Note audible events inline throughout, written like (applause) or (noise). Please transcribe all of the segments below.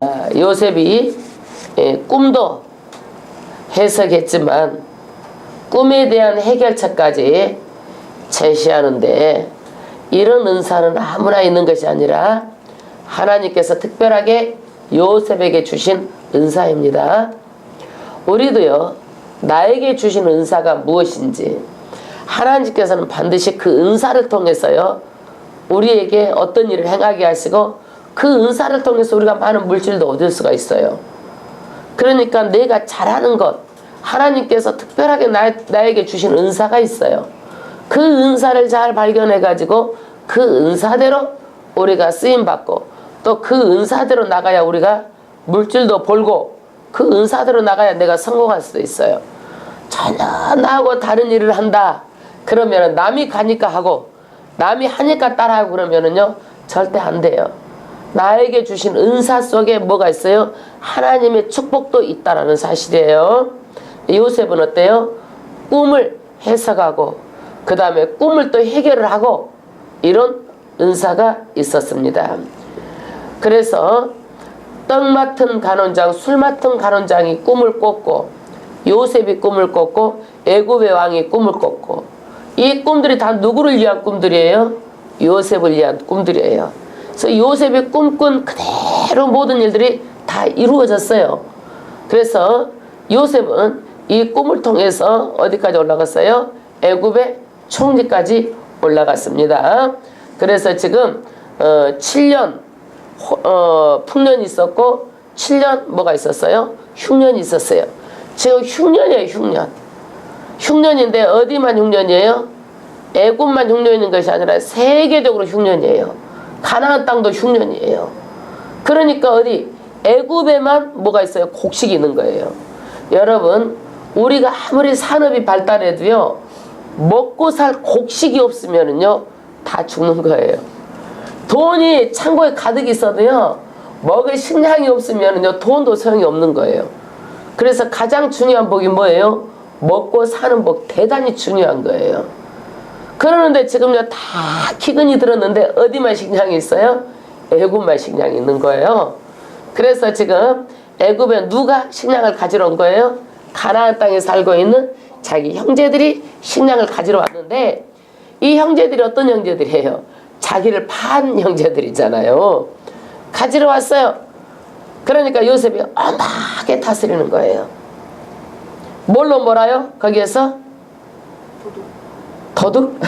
아, 요셉이 예, 꿈도 해석했지만 꿈에 대한 해결책까지 제시하는데 이런 은사는 아무나 있는 것이 아니라 하나님께서 특별하게 요셉에게 주신 은사입니다. 우리도요, 나에게 주신 은사가 무엇인지 하나님께서는 반드시 그 은사를 통해서요, 우리에게 어떤 일을 행하게 하시고 그 은사를 통해서 우리가 많은 물질도 얻을 수가 있어요. 그러니까 내가 잘하는 것, 하나님께서 특별하게 나, 나에게 주신 은사가 있어요. 그 은사를 잘 발견해가지고 그 은사대로 우리가 쓰임받고 또 그 은사대로 나가야 우리가 물질도 벌고 그 은사대로 나가야 내가 성공할 수도 있어요. 전혀 나하고 다른 일을 한다. 그러면 남이 가니까 하고 남이 하니까 따라하고 그러면은요 절대 안 돼요. 나에게 주신 은사 속에 뭐가 있어요? 하나님의 축복도 있다라는 사실이에요. 요셉은 어때요? 꿈을 해석하고 그 다음에 꿈을 또 해결을 하고 이런 은사가 있었습니다. 그래서 떡 맡은 간원장, 술 맡은 간원장이 꿈을 꿨고 요셉이 꿈을 꿨고 애굽의 왕이 꿈을 꿨고 이 꿈들이 다 누구를 위한 꿈들이에요? 요셉을 위한 꿈들이에요. 그래서 요셉이 꿈꾼 그대로 모든 일들이 다 이루어졌어요. 그래서 요셉은 이 꿈을 통해서 어디까지 올라갔어요? 애굽의 총리까지 올라갔습니다. 그래서 지금 어, 7년 어, 풍년이 있었고 7년 뭐가 있었어요? 흉년이 있었어요. 지금 흉년이에요, 흉년. 흉년인데 어디만 흉년이에요? 애굽만 흉년인 것이 아니라 세계적으로 흉년이에요. 가나안 땅도 흉년이에요. 그러니까 어디 애굽에만 뭐가 있어요? 곡식이 있는 거예요. 여러분, 우리가 아무리 산업이 발달해도요. 먹고 살 곡식이 없으면은요. 다 죽는 거예요. 돈이 창고에 가득 있어도요. 먹을 식량이 없으면은요. 돈도 소용이 없는 거예요. 그래서 가장 중요한 복이 뭐예요? 먹고 사는 복 대단히 중요한 거예요. 그러는데 지금요 다 기근이 들었는데 어디만 식량이 있어요? 애굽만 식량이 있는 거예요. 그래서 지금 애굽에 누가 식량을 가지러 온 거예요? 가나안 땅에 살고 있는 자기 형제들이 식량을 가지러 왔는데 이 형제들이 어떤 형제들이에요? 자기를 판 형제들이잖아요. 가지러 왔어요. 그러니까 요셉이 엄하게 다스리는 거예요. 뭘로 몰아요? 거기에서 도둑.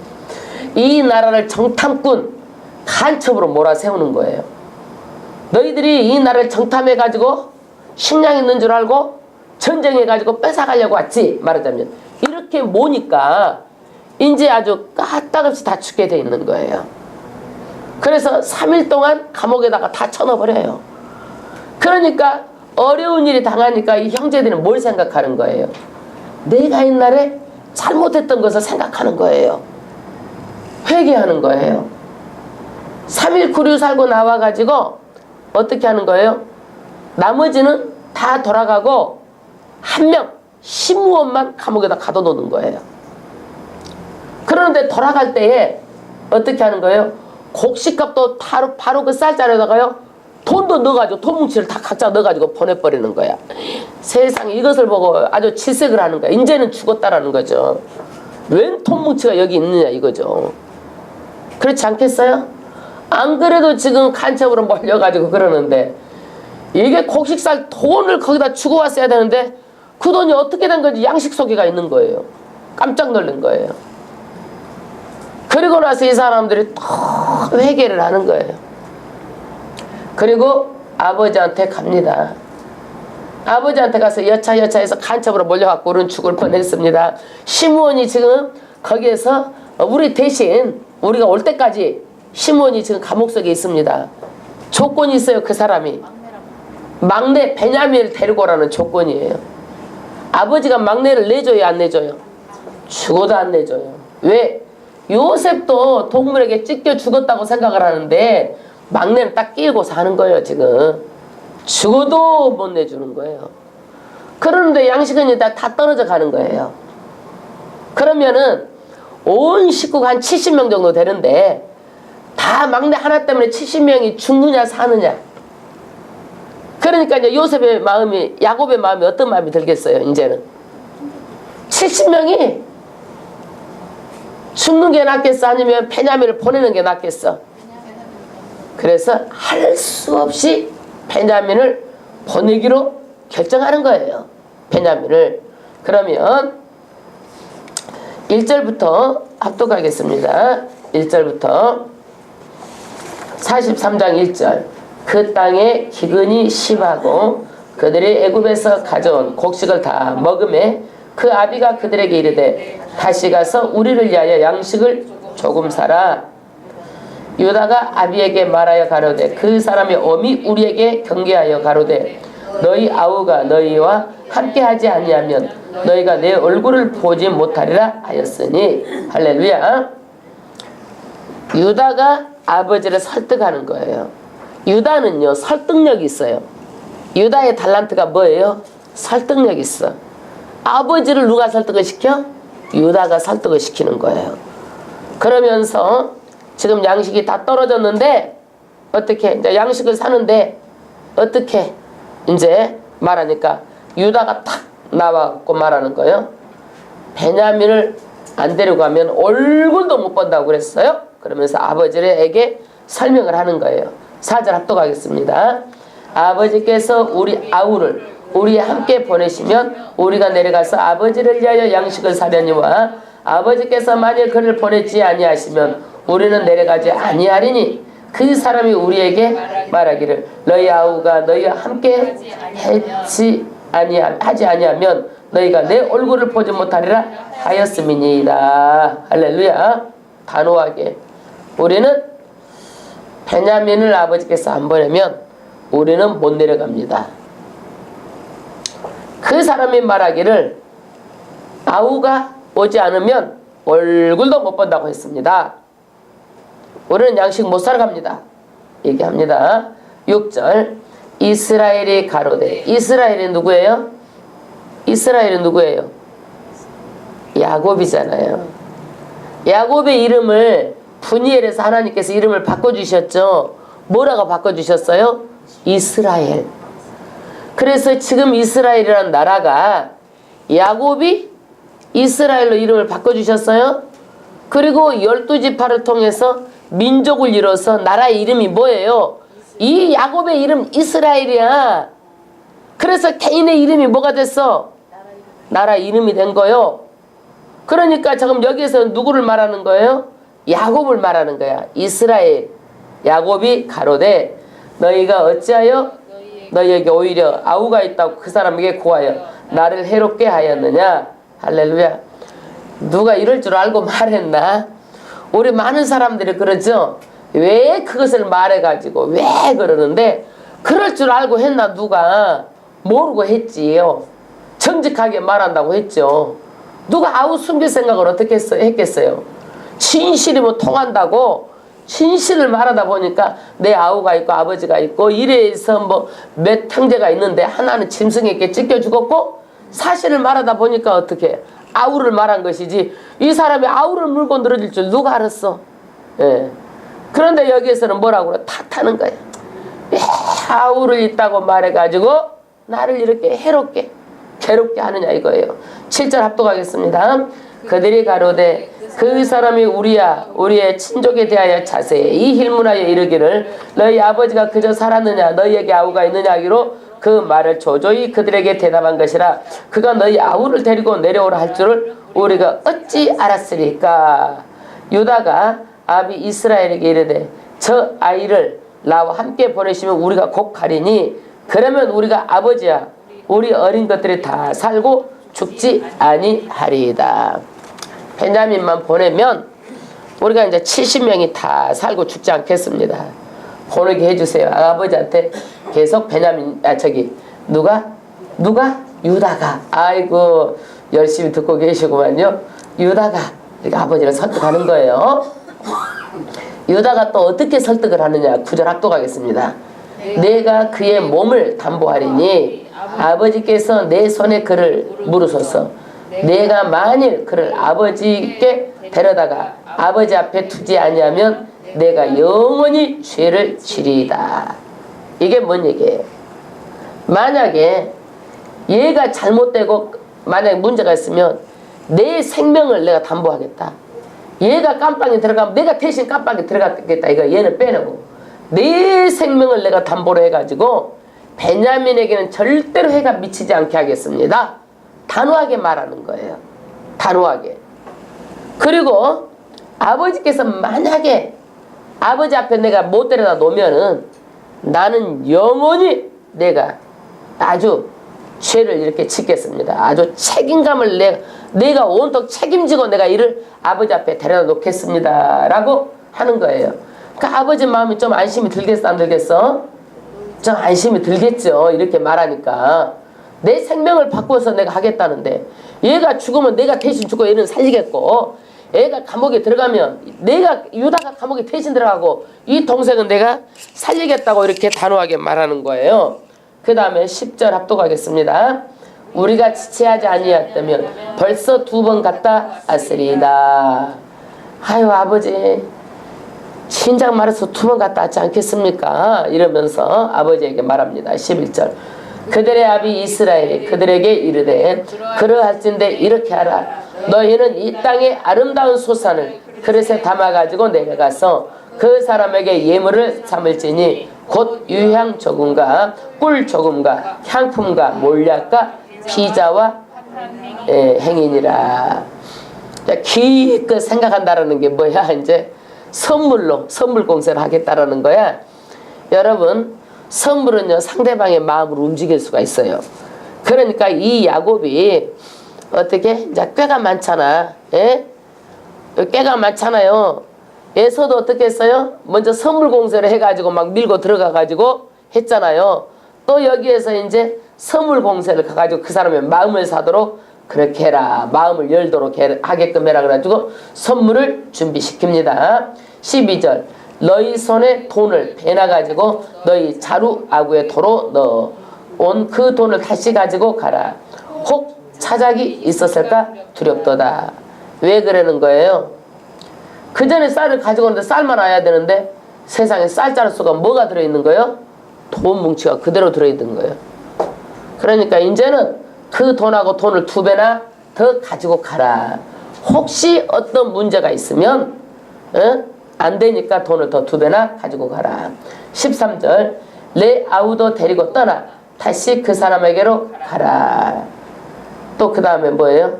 (laughs) 이 나라를 정탐꾼 간첩으로 몰아세우는 거예요. 너희들이 이 나라를 정탐해 가지고 식량 있는 줄 알고 전쟁해 가지고 뺏어가려고 왔지 말하자면 이렇게 모니까 이제 아주 까딱없이 다 죽게 돼 있는 거예요. 그래서 3일 동안 감옥에다가 다 쳐넣어버려요. 그러니까 어려운 일이 당하니까 이 형제들은 뭘 생각하는 거예요? 내가 옛날에 잘못했던 것을 생각하는 거예요. 회개하는 거예요. 3일 구류 살고 나와가지고 어떻게 하는 거예요? 나머지는 다 돌아가고 한 명, 심무원만 감옥에다 가둬놓는 거예요. 그러는데 돌아갈 때에 어떻게 하는 거예요? 곡식값도 바로, 바로 그 쌀자리에다가요. 돈도 넣어가지고 돈 뭉치를 다 각자 넣어가지고 보내버리는 거야. 세상에 이것을 보고 아주 질색을 하는 거야. 이제는 죽었다라는 거죠. 웬 돈 뭉치가 여기 있느냐 이거죠. 그렇지 않겠어요? 안 그래도 지금 간첩으로 몰려가지고 그러는데 이게 곡식살 돈을 거기다 주고 왔어야 되는데 그 돈이 어떻게 된 건지 양식 속에가 있는 거예요. 깜짝 놀란 거예요. 그리고 나서 이 사람들이 또 회개를 하는 거예요. 그리고 아버지한테 갑니다. 아버지한테 가서 여차여차해서 간첩으로 몰려갖고 우리는 죽을 뻔했습니다. 시무원이 지금 거기에서 우리 대신 우리가 올 때까지 시무원이 지금 감옥 속에 있습니다. 조건이 있어요 그 사람이. 막내 베냐민을 데리고 오라는 조건이에요. 아버지가 막내를 내줘요 안 내줘요? 죽어도 안 내줘요. 왜? 요셉도 동물에게 찢겨 죽었다고 생각을 하는데 막내는 딱 끼고 사는 거예요 지금. 죽어도 못 내주는 거예요. 그러는데 양식은 다, 다 떨어져 가는 거예요. 그러면은 온 식구가 한 70명 정도 되는데 다 막내 하나 때문에 70명이 죽느냐 사느냐 그러니까 이제 요셉의 마음이 야곱의 마음이 어떤 마음이 들겠어요 이제는 70명이 죽는 게 낫겠어 아니면 베냐민을 보내는 게 낫겠어 그래서 할 수 없이 베냐민을 보내기로 결정하는 거예요. 베냐민을. 그러면 1절부터 합독하겠습니다. 1절부터 43장 1절. 그 땅에 기근이 심하고 그들이 애굽에서 가져온 곡식을 다 먹음에 그 아비가 그들에게 이르되 다시 가서 우리를 위하여 양식을 조금 사라 유다가 아비에게 말하여 가로되 그 사람이 엄히 우리에게 경계하여 가로되 너희 아우가 너희와 함께하지 아니하면 너희가 내 얼굴을 보지 못하리라 하였으니 할렐루야 유다가 아버지를 설득하는 거예요. 유다는요 설득력이 있어요. 유다의 달란트가 뭐예요? 설득력 있어. 아버지를 누가 설득을 시켜? 유다가 설득을 시키는 거예요. 그러면서 지금 양식이 다 떨어졌는데 어떻게 이제 양식을 사는데 어떻게 이제 말하니까 유다가 탁 나와갖고 말하는 거예요. 베냐민을 안 데리고 가면 얼굴도 못 본다고 그랬어요. 그러면서 아버지에게 설명을 하는 거예요. 사절 합독하겠습니다. 아버지께서 우리 아우를 우리 함께 보내시면 우리가 내려가서 아버지를 위하여 양식을 사려니와 아버지께서 만일 그를 보내지 아니하시면 우리는 내려가지 아니하리니 그 사람이 우리에게 말하기를 너희 아우가 너희와 함께 했지 아니하, 하지 아니하면 너희가 내 얼굴을 보지 못하리라 하였음이니이다 할렐루야 단호하게 우리는 베냐민을 아버지께서 안 보내면 우리는 못 내려갑니다. 그 사람이 말하기를 아우가 오지 않으면 얼굴도 못 본다고 했습니다. 우리는 양식 못 사러 갑니다. 얘기합니다. 6절 이스라엘이 가로되 이스라엘이 누구예요? 이스라엘이 누구예요? 야곱이잖아요. 야곱의 이름을 분이엘에서 하나님께서 이름을 바꿔주셨죠. 뭐라고 바꿔주셨어요? 이스라엘. 그래서 지금 이스라엘이라는 나라가 야곱이 이스라엘로 이름을 바꿔주셨어요. 그리고 열두 지파를 통해서 민족을 이뤄서 나라의 이름이 뭐예요? 이 야곱의 이름 이스라엘이야. 그래서 개인의 이름이 뭐가 됐어? 나라 이름이 된 거요. 그러니까 지금 여기에서 누구를 말하는 거예요? 야곱을 말하는 거야. 이스라엘. 야곱이 가로되 너희가 어찌하여 너희에게 오히려 아우가 있다고 그 사람에게 고하여 나를 해롭게 하였느냐. 할렐루야. 누가 이럴 줄 알고 말했나? 우리 많은 사람들이 그러죠. 왜 그것을 말해가지고 왜 그러는데 그럴 줄 알고 했나 누가 모르고 했지요. 정직하게 말한다고 했죠. 누가 아우 숨길 생각을 어떻게 했겠어요? 진실이면 통한다고 진실을 말하다 보니까 내 아우가 있고 아버지가 있고 이래서 뭐 몇 형제가 있는데 하나는 짐승에게 찢겨 죽었고 사실을 말하다 보니까 어떻게 아우를 말한 것이지 이 사람이 아우를 물고 늘어질 줄 누가 알았어? 예. 그런데 여기에서는 뭐라고 그래? 탓하는 거야. 왜 아우를 있다고 말해가지고 나를 이렇게 해롭게 괴롭게 하느냐 이거예요. 7절 합독하겠습니다. 그들이 가로되 그 사람이 우리야 우리의 친족에 대하여 자세히 이 힐문하여 이르기를 너희 아버지가 그저 살았느냐 너희에게 아우가 있느냐 하기로 그 말을 조조히 그들에게 대답한 것이라 그가 너희 아우를 데리고 내려오라 할 줄을 우리가 어찌 알았으리까 유다가 아비 이스라엘에게 이르되 저 아이를 나와 함께 보내시면 우리가 곧 가리니 그러면 우리가 아버지야 우리 어린 것들이 다 살고 죽지 아니하리이다. 베냐민만 보내면 우리가 이제 70명이 다 살고 죽지 않겠습니다. 보내게 해주세요. 아버지한테 계속 베냐민 아 저기 누가 누가 유다가 아이고 열심히 듣고 계시구만요. 유다가 이렇게 아버지를 설득하는 거예요. 유다가 또 어떻게 설득을 하느냐 구절 합독하겠습니다. 내가 그의 몸을 담보하리니 아버지께서 내 손에 그를 물으소서 내가 만일 그를 아버지께 데려다가 아버지 앞에 두지 아니하면 내가 영원히 죄를 지리이다. 이게 뭔 얘기예요? 만약에 얘가 잘못되고 만약에 문제가 있으면 내 생명을 내가 담보하겠다. 얘가 깜빵에 들어가면 내가 대신 깜빵에 들어가겠다. 이거 얘는 빼내고 내 생명을 내가 담보로 해가지고 베냐민에게는 절대로 해가 미치지 않게 하겠습니다. 단호하게 말하는 거예요. 단호하게. 그리고 아버지께서 만약에 아버지 앞에 내가 못 데려다 놓으면은 나는 영원히 내가 아주 죄를 이렇게 짓겠습니다. 아주 책임감을 내가, 내가 온통 책임지고 내가 이를 아버지 앞에 데려다 놓겠습니다. 라고 하는 거예요. 그 아버지 마음이 좀 안심이 들겠어, 안 들겠어? 좀 안심이 들겠죠. 이렇게 말하니까. 내 생명을 바꿔서 내가 하겠다는데 얘가 죽으면 내가 대신 죽고 얘는 살리겠고 애가 감옥에 들어가면 내가 유다가 감옥에 대신 들어가고 이 동생은 내가 살리겠다고 이렇게 단호하게 말하는 거예요. 그 다음에 10절 합독하겠습니다. 우리가 지체하지 아니었다면 벌써 두 번 갔다 왔으리이다. 아유 아버지 신장 말해서 두 번 갔다 왔지 않겠습니까? 이러면서 아버지에게 말합니다. 11절. 그들의 아비 이스라엘이 그들에게 이르되 그러할진대 이렇게 하라. 너희는 이 땅의 아름다운 소산을 그릇에 담아가지고 내려가서 그 사람에게 예물을 삼을지니 곧 유향 조금과 꿀 조금과 향품과 몰약과 피자와 예, 행인이라. 자, 기껏 생각한다라는 게 뭐야 이제 선물로 선물 공세를 하겠다라는 거야. 여러분 선물은요 상대방의 마음을 움직일 수가 있어요. 그러니까 이 야곱이 어떻게 이제 꾀가 많잖아. 예? 꾀가 많잖아요. 에서도 어떻게 했어요? 먼저 선물 공세를 해가지고 막 밀고 들어가가지고 했잖아요. 또 여기에서 이제 선물 공세를 가가지고 그 사람의 마음을 사도록 그렇게 해라. 마음을 열도록 해- 하게끔 해라. 그래가지고 선물을 준비시킵니다. 12절. 너희 손에 돈을 빼놔가지고 너희 자루 아구의 도로 넣어 온 그 돈을 다시 가지고 가라. 혹 차작이 있었을까 두렵도다. 왜 그러는 거예요? 그 전에 쌀을 가지고 오는데 쌀만 와야 되는데 세상에 쌀 자루 수가 뭐가 들어있는 거예요? 돈 뭉치가 그대로 들어있는 거예요. 그러니까 이제는 그 돈하고 돈을 두 배나 더 가지고 가라. 혹시 어떤 문제가 있으면 어? 안 되니까 돈을 더 두 배나 가지고 가라. 13절 레 아우도 데리고 떠나 다시 그 사람에게로 가라. 또 그 다음에 뭐예요?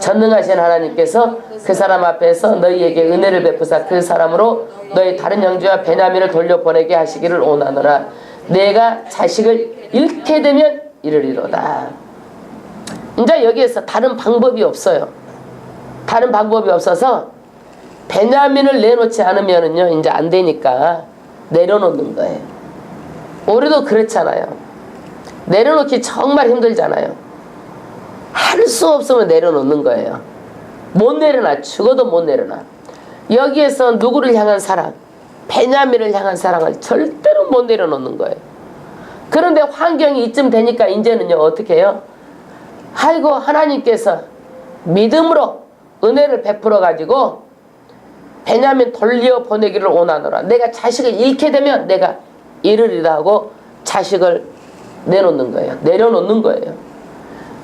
전능하신 하나님께서 그 사람 앞에서 너희에게 은혜를 베푸사 그 사람으로 너희 다른 형제와 베냐민을 돌려보내게 하시기를 원하노라 내가 자식을 잃게 되면 이르리로다 이제 여기에서 다른 방법이 없어요 다른 방법이 없어서 베냐민을 내놓지 않으면은요 이제 안 되니까 내려놓는 거예요 우리도 그렇잖아요 내려놓기 정말 힘들잖아요 할 수 없으면 내려놓는 거예요. 못 내려놔. 죽어도 못 내려놔. 여기에서 누구를 향한 사랑, 베냐민을 향한 사랑을 절대로 못 내려놓는 거예요. 그런데 환경이 이쯤 되니까 이제는요, 어떻게 해요? 아이고, 하나님께서 믿음으로 은혜를 베풀어 가지고 베냐민 돌려 보내기를 원하노라. 내가 자식을 잃게 되면 내가 이르리다 하고 자식을 내놓는 거예요. 내려놓는 거예요.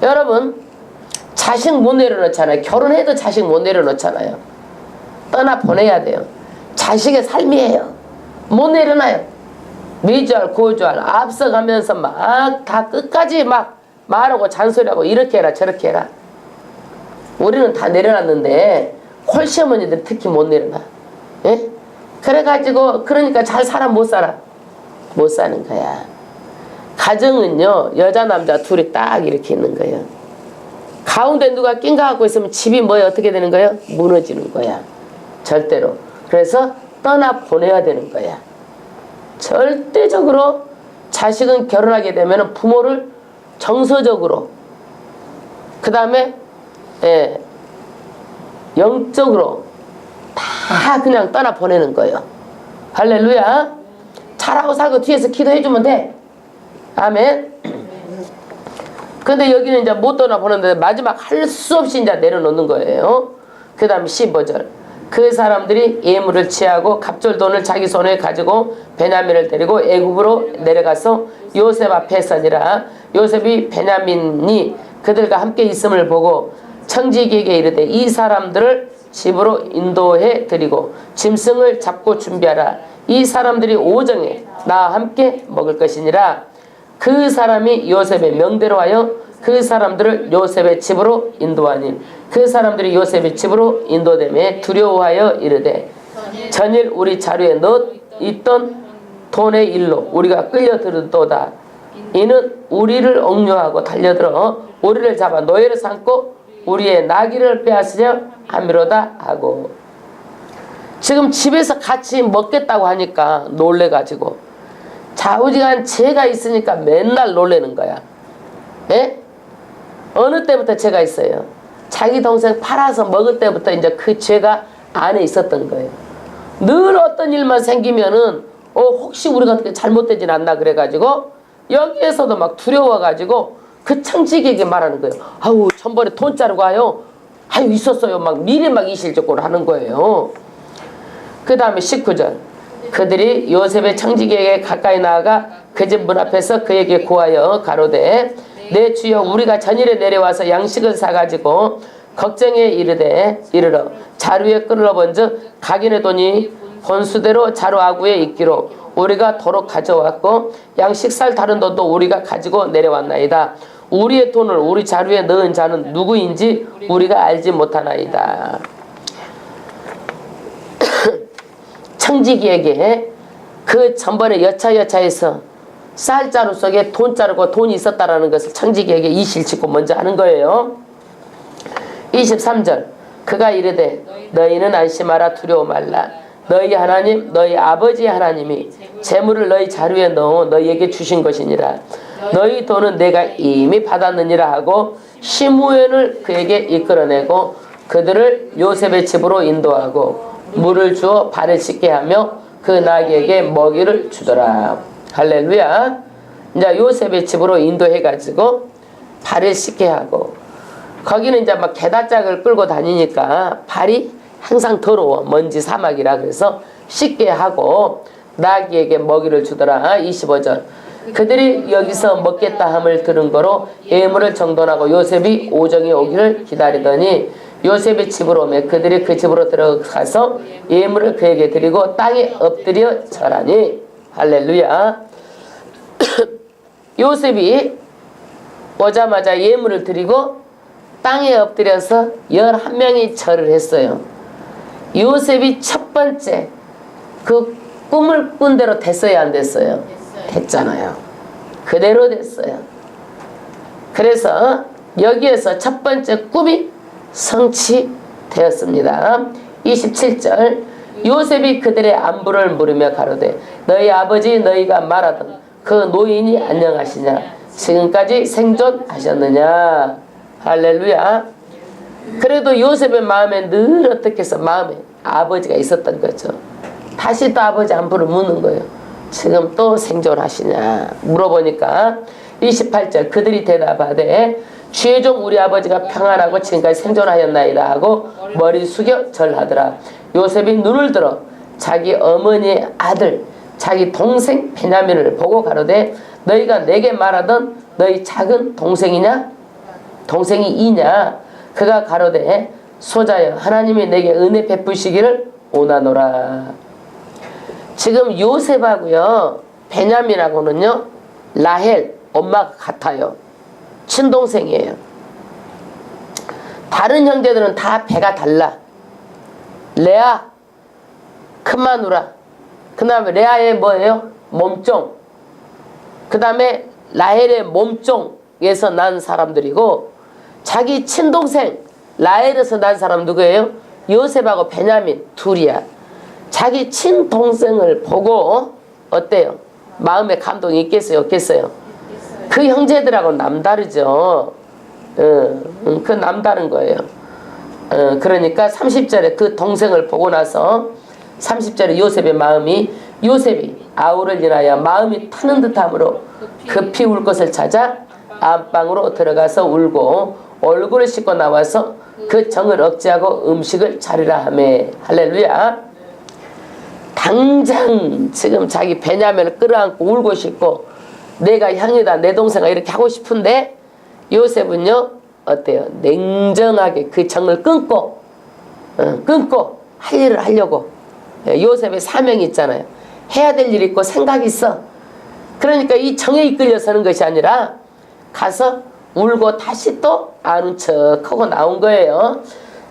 여러분 자식 못 내려놓잖아요. 결혼해도 자식 못 내려놓잖아요. 떠나 보내야 돼요. 자식의 삶이에요. 못 내려놔요. 미주알 고주알 앞서가면서 막 다 끝까지 막 말하고 잔소리하고 이렇게 해라 저렇게 해라. 우리는 다 내려놨는데 홀시어머니들 특히 못 내려놔. 예? 그래가지고 그러니까 잘 살아 못 살아 못 사는 거야. 가정은요 여자 남자 둘이 딱 이렇게 있는 거예요. 가운데 누가 낀가 갖고 있으면 집이 뭐야 어떻게 되는 거예요? 무너지는 거야. 절대로. 그래서 떠나 보내야 되는 거야. 절대적으로 자식은 결혼하게 되면 부모를 정서적으로 그 다음에 예, 영적으로 다 그냥 떠나 보내는 거예요. 할렐루야. 잘하고 살고 뒤에서 기도해 주면 돼. 아멘. 근데 여기는 이제 못 떠나 보는데 마지막 할 수 없이 이제 내려놓는 거예요. 그 다음 15절. 그 사람들이 예물을 취하고 갑절돈을 자기 손에 가지고 베냐민을 데리고 애굽으로 내려가서 요셉 앞에 서니라 요셉이 베냐민이 그들과 함께 있음을 보고 청지기에게 이르되 이 사람들을 집으로 인도해 드리고 짐승을 잡고 준비하라. 이 사람들이 오정에 나와 함께 먹을 것이니라. 그 사람이 요셉의 명대로 하여 그 사람들을 요셉의 집으로 인도하니 그 사람들이 요셉의 집으로 인도됨에 두려워하여 이르되 전일 우리 자루에 넣 있던 돈의 일로 우리가 끌려들었도다. 이는 우리를 억류하고 달려들어 우리를 잡아 노예를 삼고 우리의 나귀를 빼앗으려 함이로다 하고 지금 집에서 같이 먹겠다고 하니까 놀래가지고 좌우지간 죄가 있으니까 맨날 놀래는 거야. 예? 어느 때부터 죄가 있어요? 자기 동생 팔아서 먹을 때부터 이제 그 죄가 안에 있었던 거예요. 늘 어떤 일만 생기면은 어 혹시 우리가 어떻게 잘못되진 않나 그래가지고 여기에서도 막 두려워가지고 그 청지기에게 말하는 거예요. 아우 천벌에 돈 자르고 와요. 아유 있었어요. 막 미리 막 이실적으로 하는 거예요. 그 다음에 19절 그들이 요셉의 청지기에게 가까이 나아가 그 집 문 앞에서 그에게 구하여 가로되 내 주여 우리가 전일에 내려와서 양식을 사가지고 걱정에 이르되 이르러 자루에 끌어본즉 각인의 돈이 본수대로 자루 아구에 있기로 우리가 도로 가져왔고 양식 살 다른 돈도 우리가 가지고 내려왔나이다. 우리의 돈을 우리 자루에 넣은 자는 누구인지 우리가 알지 못하나이다. (clears throat) 청지기에게 그 전번에 여차여차해서 쌀자루 속에 돈 자르고 돈이 있었다라는 것을 청지기에게 이실짓고 먼저 하는 거예요. 23절 그가 이르되 너희는 안심하라 두려워 말라 너희 하나님 너희 아버지 하나님이 재물을 너희 자루에 넣어 너희에게 주신 것이니라. 너희 돈은 내가 이미 받았느니라 하고 시무엘을 그에게 이끌어내고 그들을 요셉의 집으로 인도하고 물을 주어 발을 씻게 하며 그 나귀에게 먹이를 주더라. 할렐루야. 이제 요셉의 집으로 인도해 가지고 발을 씻게 하고 거기는 이제 막 게다짝을 끌고 다니니까 발이 항상 더러워. 먼지 사막이라 그래서 씻게 하고 나귀에게 먹이를 주더라. 25절. 그들이 여기서 먹겠다 함을 들은 거로 예물을 정돈하고 요셉이 오정이 오기를 기다리더니 요셉의 집으로 오매 그들이 그 집으로 들어가서 예물을 그에게 드리고 땅에 엎드려 절하니. 할렐루야. (coughs) 요셉이 오자마자 예물을 드리고 땅에 엎드려서 11명이 절을 했어요. 요셉이 첫 번째 그 꿈을 꾼 대로 됐어야 안 됐어요? 됐잖아요. 그대로 됐어요. 그래서 여기에서 첫 번째 꿈이 성취되었습니다. 27절 요셉이 그들의 안부를 물으며 가로되 너희 아버지 너희가 말하던 그 노인이 안녕하시냐 지금까지 생존하셨느냐 할렐루야 그래도 요셉의 마음에 늘 어떻게 해서 마음에 아버지가 있었던 거죠 다시 또 아버지 안부를 묻는 거예요. 지금 또 생존하시냐? 물어보니까 28절 그들이 대답하되 죄종 우리 아버지가 평안하고 지금까지 생존하였나이다 하고 머리 숙여 절하더라. 요셉이 눈을 들어 자기 어머니의 아들 자기 동생 베냐민을 보고 가로되 너희가 내게 말하던 너희 작은 동생이냐? 동생이 이냐? 그가 가로되 소자여 하나님이 내게 은혜 베푸시기를 원하노라 지금 요셉하고요 베냐민하고는요 라헬 엄마가 같아요. 친동생이에요. 다른 형제들은 다 배가 달라. 레아 큰마누라. 그 다음에 레아의 뭐예요? 몸종. 그 다음에 라헬의 몸종에서 난 사람들이고 자기 친동생 라헬에서 난 사람 누구예요? 요셉하고 베냐민 둘이야. 자기 친동생을 보고 어때요? 마음에 감동이 있겠어요? 없겠어요? 그 형제들하고 남다르죠. 어, 음, 그 남다른 거예요. 어, 그러니까 30절에 그 동생을 보고 나서 30절에 요셉의 마음이 요셉이 아우를 인하여 마음이 타는 듯함으로 급히 울 것을 찾아 안방으로 들어가서 울고 얼굴을 씻고 나와서 그 정을 억제하고 음식을 차리라 하매 할렐루야 당장 지금 자기 베냐민을 끌어안고 울고 싶고 내가 형이다 내 동생아 이렇게 하고 싶은데 요셉은요 어때요? 냉정하게 그 정을 끊고 어, 끊고 할 일을 하려고. 예, 요셉의 사명이 있잖아요. 해야 될 일이 있고 생각이 있어. 그러니까 이 정에 이끌려 서는 것이 아니라 가서 울고 다시 또 아는 척하고 나온 거예요.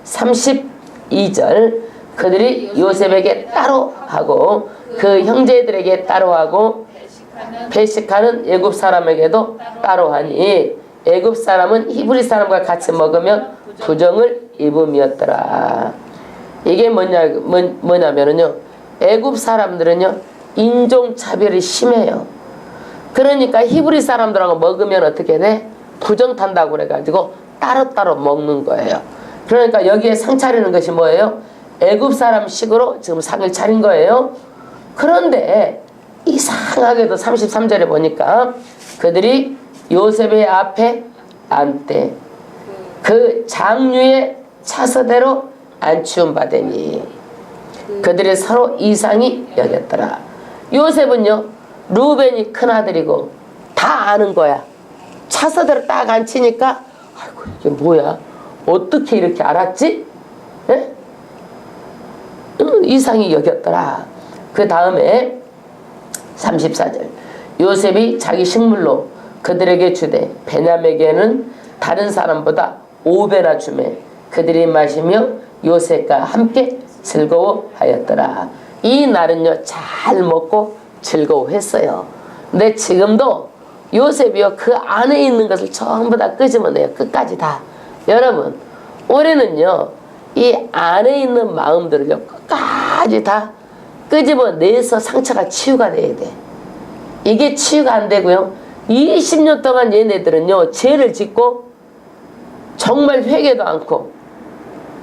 32절 그들이 요셉에게 따로 하고 그 형제들에게 따로 하고 배식하는 애굽 사람에게도 따로 하니 애굽 사람은 히브리 사람과 같이 먹으면 부정을 입음이었더라. 이게 뭐냐 뭐, 뭐냐면은요 애굽 사람들은요 인종 차별이 심해요. 그러니까 히브리 사람들하고 먹으면 어떻게 돼? 부정 탄다고 그래 가지고 따로따로 먹는 거예요. 그러니까 여기에 상 차리는 것이 뭐예요? 애굽 사람식으로 지금 상을 차린 거예요. 그런데 이상하게도 33절에 보니까 그들이 요셉의 앞에 앉되 그 장류의 차서대로 안치움 받으니 그들의 서로 이상이 여겼더라. 요셉은요 루벤이 큰 아들이고 다 아는 거야. 차서대로 딱 앉히니까 아이고 이게 뭐야? 어떻게 이렇게 알았지? 예? 응, 이상이 여겼더라. 그 다음에 34절 요셉이 자기 식물로 그들에게 주되 베냐에게는 다른 사람보다 5배나 주매 그들이 마시며 요셉과 함께 즐거워하였더라. 이 날은요 잘 먹고 즐거워했어요. 근데 지금도 요셉이요 그 안에 있는 것을 전부 다 끄집어내요. 끝까지 다. 여러분 올해는요 이 안에 있는 마음들을요 끝까지 다 끄집어내서 상처가 치유가 돼야 돼. 이게 치유가 안 되고요. 20년 동안 얘네들은요 죄를 짓고 정말 회개도 않고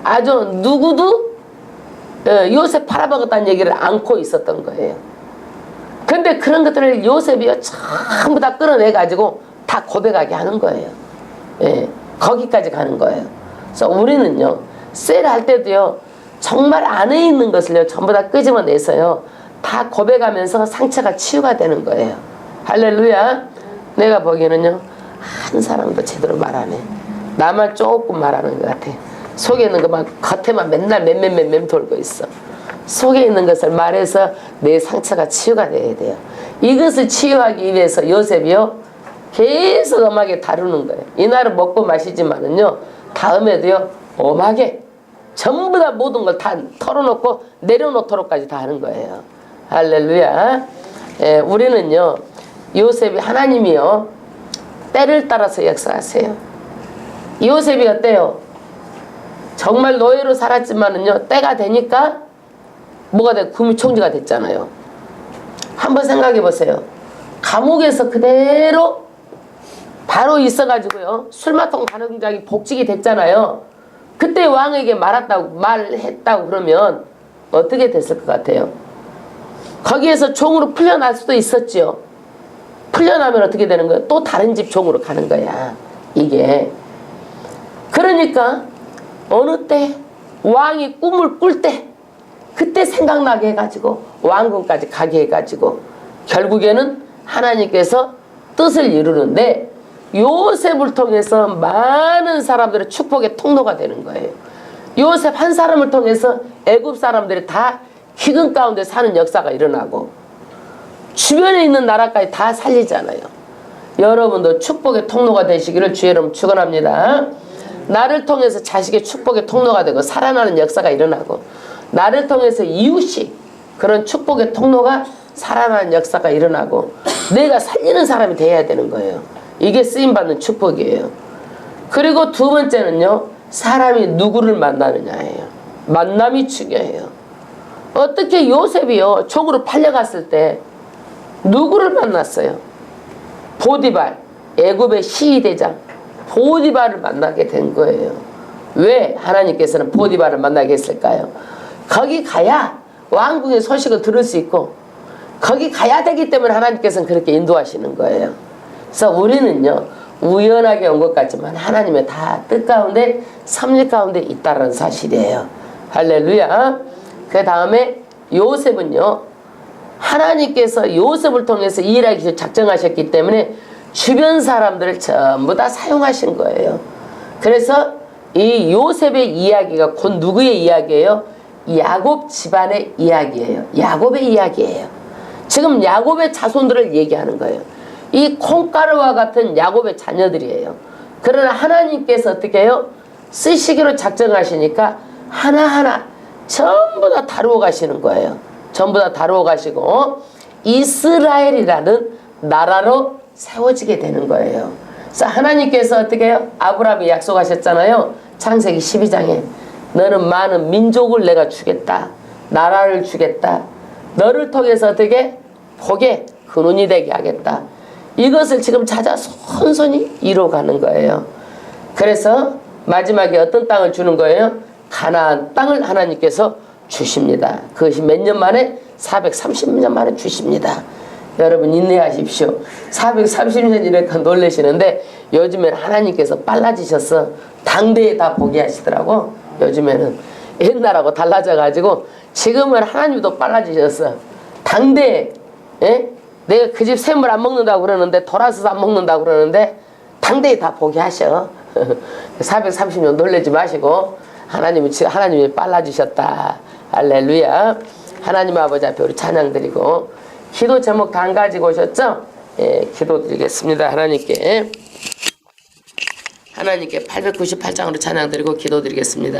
아주 누구도 어, 요셉 팔아먹었다는 얘기를 않고 있었던 거예요. 근데 그런 것들을 요셉이요 전부 다 끌어내가지고 다 고백하게 하는 거예요. 예, 거기까지 가는 거예요. 그래서 우리는요 셀 할 때도요 정말 안에 있는 것을요 전부 다 끄집어내서요 다 고백하면서 상처가 치유가 되는 거예요. 할렐루야. 내가 보기에는요 한 사람도 제대로 말 안 해. 나만 조금 말하는 것 같아. 속에 있는 것만 겉에만 맨날 맴맴맴맴 돌고 있어. 속에 있는 것을 말해서 내 상처가 치유가 돼야 돼요. 이것을 치유하기 위해서 요셉이요 계속 엄하게 다루는 거예요. 이날은 먹고 마시지만은요 다음에도요 엄하게 전부 다 모든 걸 다 털어놓고 내려놓도록까지 다 하는 거예요. 할렐루야. 예, 우리는요 요셉이 하나님이요 때를 따라서 역사하세요. 요셉이 어때요? 정말 노예로 살았지만은요 때가 되니까 뭐가 돼 구미총리가 됐잖아요. 한번 생각해 보세요. 감옥에서 그대로 바로 있어가지고요 술마통 간흥장이 복직이 됐잖아요. 그때 왕에게 말했다고 말했다고 그러면 어떻게 됐을 것 같아요? 거기에서 종으로 풀려날 수도 있었지요. 풀려나면 어떻게 되는 거예요? 또 다른 집 종으로 가는 거야. 이게. 그러니까 어느 때 왕이 꿈을 꿀 때 그때 생각나게 해가지고 왕궁까지 가게 해가지고 결국에는 하나님께서 뜻을 이루는데 요셉을 통해서 많은 사람들의 축복의 통로가 되는 거예요. 요셉 한 사람을 통해서 애굽 사람들이 다 기근 가운데 사는 역사가 일어나고 주변에 있는 나라까지 다 살리잖아요. 여러분도 축복의 통로가 되시기를 주의 이름 축원합니다. 나를 통해서 자식의 축복의 통로가 되고 살아나는 역사가 일어나고 나를 통해서 이웃이 그런 축복의 통로가 살아나는 역사가 일어나고 내가 살리는 사람이 돼야 되는 거예요. 이게 쓰임 받는 축복이에요. 그리고 두 번째는요. 사람이 누구를 만나느냐예요. 만남이 중요해요. 어떻게 요셉이요 종으로 팔려갔을 때 누구를 만났어요? 보디발 애굽의 시위대장 보디발을 만나게 된 거예요. 왜 하나님께서는 보디발을 만나게 했을까요? 거기 가야 왕궁의 소식을 들을 수 있고 거기 가야 되기 때문에 하나님께서는 그렇게 인도하시는 거예요. 그래서 우리는요 우연하게 온 것 같지만 하나님의 다 뜻 가운데 섭리 가운데 있다는 사실이에요. 할렐루야. 그 다음에 요셉은요. 하나님께서 요셉을 통해서 일하기 작정하셨기 때문에 주변 사람들을 전부 다 사용하신 거예요. 그래서 이 요셉의 이야기가 곧 누구의 이야기예요? 야곱 집안의 이야기예요. 야곱의 이야기예요. 지금 야곱의 자손들을 얘기하는 거예요. 이 콩가루와 같은 야곱의 자녀들이에요. 그러나 하나님께서 어떻게 해요? 쓰시기로 작정하시니까 하나하나 전부 다 다루어 가시는 거예요. 전부 다 다루어 가시고 이스라엘이라는 나라로 세워지게 되는 거예요. 그래서 하나님께서 어떻게 해요? 아브라함이 약속하셨잖아요. 창세기 12장에 너는 많은 민족을 내가 주겠다. 나라를 주겠다. 너를 통해서 어떻게 복의 근원이 되게 하겠다. 이것을 지금 찾아 손손이 이뤄가는 거예요. 그래서 마지막에 어떤 땅을 주는 거예요? 가나안 땅을 하나님께서 주십니다. 그것이 몇 년 만에 430년 만에 주십니다. 여러분 인내하십시오. 430년이니까 놀라시는데 요즘엔 하나님께서 빨라지셔서 당대에 다 보게 하시더라고. 요즘에는 옛날하고 달라져 가지고 지금은 하나님도 빨라지셨어. 당대에 예? 내가 그 집 샘을 안 먹는다고 그러는데 돌아서서 안 먹는다고 그러는데 당대에 다 보게 하셔. (laughs) 430년 놀라지 마시고 하나님은 지금 하나님이 빨라지셨다. 할렐루야. 하나님 아버지 앞에 우리 찬양 드리고 기도 제목 다 안 가지고 오셨죠? 예, 기도 드리겠습니다. 하나님께 하나님께 898장으로 찬양 드리고 기도 드리겠습니다.